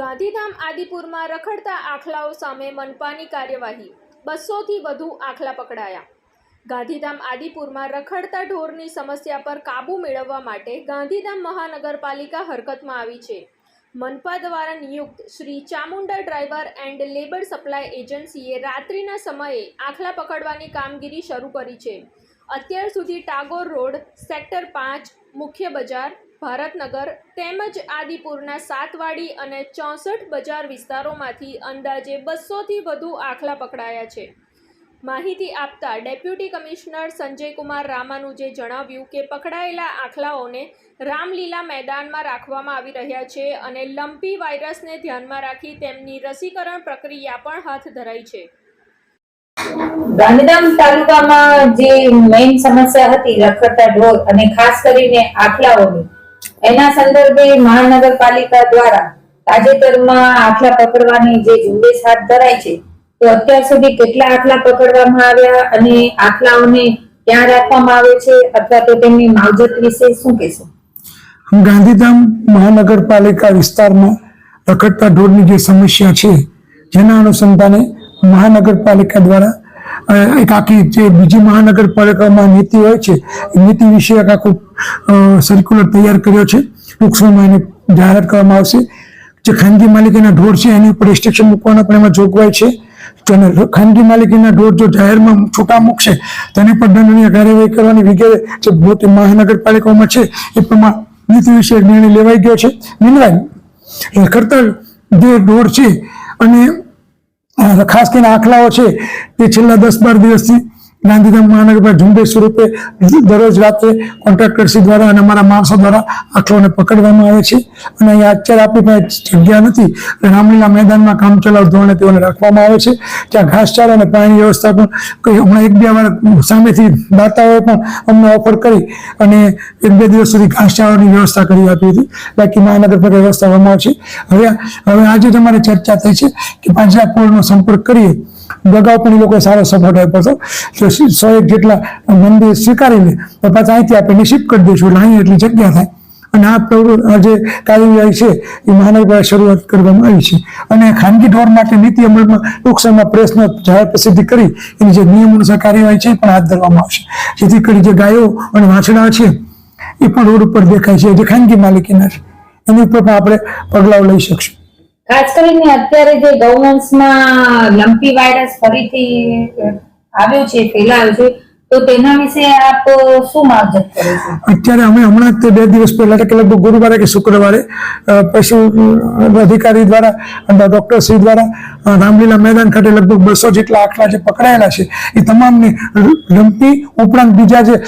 ગાંધીધામ આદિપુરમાં રખડતા આખલાઓ સામે મનપાની કાર્યવાહી. બસોથી વધુ આખલા પકડાયા. ગાંધીધામ આદિપુરમાં રખડતા ઢોરની સમસ્યા પર કાબૂ મેળવવા માટે ગાંધીધામ મહાનગરપાલિકા હરકતમાં આવી છે. મનપા દ્વારા નિયુક્ત Shri Chamunda driver and labour supply એજન્સીએ રાત્રિના સમયે આખલા પકડવાની કામગીરી શરૂ કરી છે. અત્યાર સુધી ટાગોર રોડ સેક્ટર પાંચ મુખ્ય બજાર, ભારતનગર તેમજ આદિપુરના સાતવાડી અને ચોસઠ બજાર વિસ્તારોમાંથી અંદાજે બસોથી વધુ આખલા પકડાયા છે. માહિતી આપતા ડેપ્યુટી કમિશનર સંજયકુમાર રામાનુજે જણાવ્યું કે પકડાયેલા આખલાઓને રામલીલા મેદાનમાં રાખવામાં આવી રહ્યા છે અને લંપી વાયરસને ધ્યાનમાં રાખી તેમની રસીકરણ પ્રક્રિયા પણ હાથ ધરાઈ છે. ગાંધીધામ તાલુકામાં જે મેઇન સમસ્યા હતી રખડતા ઢોર અને ખાસ કરીને આખલાઓની, એના સંદર્ભે મહાનગરપાલિકા દ્વારા તાજેતરમાં આખલા પકડવાની જે ઝુંબેશ હાથ ધરાઈ છે, તો અત્યાર સુધી કેટલા આખલા પકડવામાં આવ્યા અને આખલાઓને ક્યાં રાખવામાં આવે છે, અથવા તો તેમની માવજત વિશે શું કહેશો? ગાંધીધામ મહાનગરપાલિકા વિસ્તારમાં રખડતા ઢોરની જે સમસ્યા છે, જેના અનુસંધાને મહાનગરપાલિકા દ્વારા એક આખી જે બીજી મહાનગરપાલિકામાં નીતિ હોય છે, એ નીતિ વિશે એક આખું સર્ક્યુલર તૈયાર કર્યો છે. ટૂંક સમયમાં એને જાહેરાત કરવામાં આવશે. જે ખાનગી માલિકીના ઢોર છે, એની ઉપર રિસ્ટ્રિક્શન મૂકવાના પણ એમાં જોગવાઈ છે. અને ખાનગી માલિકીના ઢોર જો જાહેરમાં છૂટા મૂકશે તેની પર દંડનીય કાર્યવાહી કરવાની વગેરે જે મોટી મહાનગરપાલિકાઓમાં છે, એ પ્રમાણે નીતિ વિશે નિર્ણય લેવાઈ ગયો છે. મીનવાઈ ખડતર જે ઢોર છે, અને ખાસ કરીને આખલાઓ છે તે છેલ્લા દસ બાર દિવસથી ગાંધીધામ મહાનગરમાં ઝુંબેશ સ્વરૂપે દરરોજ રાત્રે કોન્ટ્રાક્ટરશ્રી દ્વારા અને અમારા માણસો દ્વારા આખલોને પકડવામાં આવે છે. અને અહીંયા અત્યારે આપણી પાસે જગ્યા નથી. રામલીલા મેદાનમાં કામ ચલાવ ધોરણે તેઓને રાખવામાં આવે છે. ત્યાં ઘાસચારો અને પાણી વ્યવસ્થા પણ હમણાં એક બે વાર સામેથી દાતાઓએ પણ અમને ઓફર કરી અને એક બે દિવસ સુધી ઘાસચારાની વ્યવસ્થા કરી આપી હતી. બાકી મહાનગરપાલિકા વ્યવસ્થા કરવામાં આવશે હવે હવે આજે તમારી ચર્ચા થઈ છે કે પાંજરાપોળનો સંપર્ક કરીએ. અગાઉ પણ એ લોકોએ સારો સપોર્ટ આપ્યો હતો. તો સો એક જેટલા મંદિર સ્વીકારીને પાછા અહીંથી આપણે શિફ્ટ કરી દઈશું એટલે અહીં એટલી જગ્યા થાય. અને આ પ્રવૃત્તિ જે કાર્યવાહી છે એ મહાનગરપાલિકા શરૂઆત કરવામાં આવી છે. અને ખાનગી ઢોર માટે નીતિ અમલમાં ટૂંક સમયમાં પ્રેસનો જાહેર પ્રસિદ્ધિ કરી એની જે નિયમ અનુસાર કાર્યવાહી છે એ પણ હાથ ધરવામાં આવશે. જેથી કરી જે ગાયો અને વાછડા છે એ પણ રોડ ઉપર દેખાય છે, જે ખાનગી માલિકીના છે. એની ઉપર પણ આપણે પગલાઓ લઈ શકશું. ખાસ કરીને અત્યારે જે ગૌવંશમાં લંપી વાયરસ ફરીથી આવ્યો છે ફેલાયો છે તો તેના શું છો? અત્યારે અમે હમણાં તે બે દિવસ પહેલા કે લગભગ ગુરુવારે કે શુક્રવારે પશુ અધિકારી દ્વારા અને ડોક્ટર શ્રી દ્વારા રામલીલા મેદાન ખાતે લગભગ બસો જેટલા આખલા જે પકડાયેલા છે, એ તમામને લંપી ઉપરાંત બીજા જે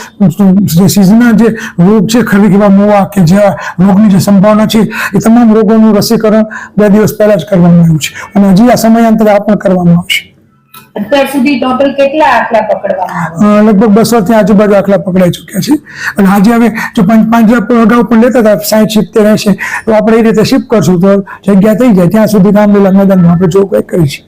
જે સિઝનના જે રોગ છે, ખરી કેવા મોવા કે જેવા રોગની જે સંભાવના છે, એ તમામ રોગોનું રસીકરણ બે દિવસ પહેલા જ કરવામાં આવ્યું છે. અને હજી આ સમયાંતરે આ પણ કરવામાં આવશે. અત્યાર સુધી ટોટલ કેટલા આખલા પકડવામાં લગભગ બસો થી આજુબાજુ આખલા પકડાઈ ચુક્યા છે. અને આજે હવે જો પાંચ પાંચ અગાઉ પણ લેતા હતા સાઠ સિત્તેર રહેશે. તો આપણે એ રીતે શિફ્ટ કરશું તો જગ્યા થઈ જાય. ત્યાં સુધી રામલીલા મેદાનમાં આપણે જોગવાઈ કરી છે.